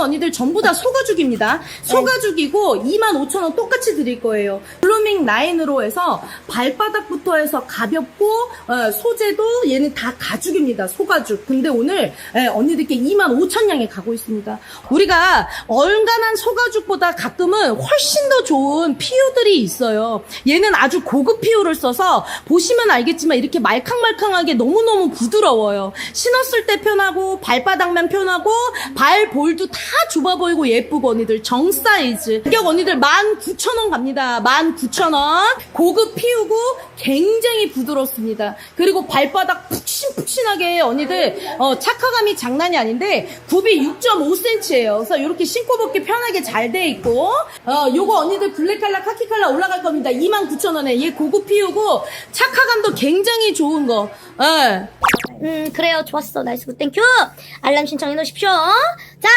언니들 전부 다 소가죽입니다. 소가죽이고 25,000원 똑같이 드릴 거예요. 블루밍 라인으로 해서 발바닥부터 해서 가볍고 어, 소재도 얘는 다 가죽입니다. 소가죽. 근데 오늘 예, 언니들께 25,000양에 가고 있습니다. 우리가 얼간한 소가죽보다 가끔은 훨씬 더 좋은 피우들이 있어요. 얘는 아주 고급 피우를 써서 보시면 알겠지만 이렇게 말캉말캉하게 너무너무 부드러워요. 신었을 때 편하고 발바닥면 편하고 발 볼도 다 좁아 보이고 예쁘고 언니들 정 사이즈. 가격 언니들 19,000원 갑니다. 19,000원. 고급 피우고 굉장히 부드럽습니다. 그리고 발바닥 푹신푹신하게 언니들 어, 착화감이 장난이 아닌데 굽이 6.5cm예요. 그래서 이렇게 신고 벗기 편하게 잘 돼 있고 어, 요거 언니들 블랙 칼라 카키 칼라 올라갈 겁니다. 29,000원에 얘 고급 피우고 착화감도 굉장히 좋은 거. 예. 음 그래요 좋았어 나이스 굿 땡큐 알람 신청해 놓으십시오 자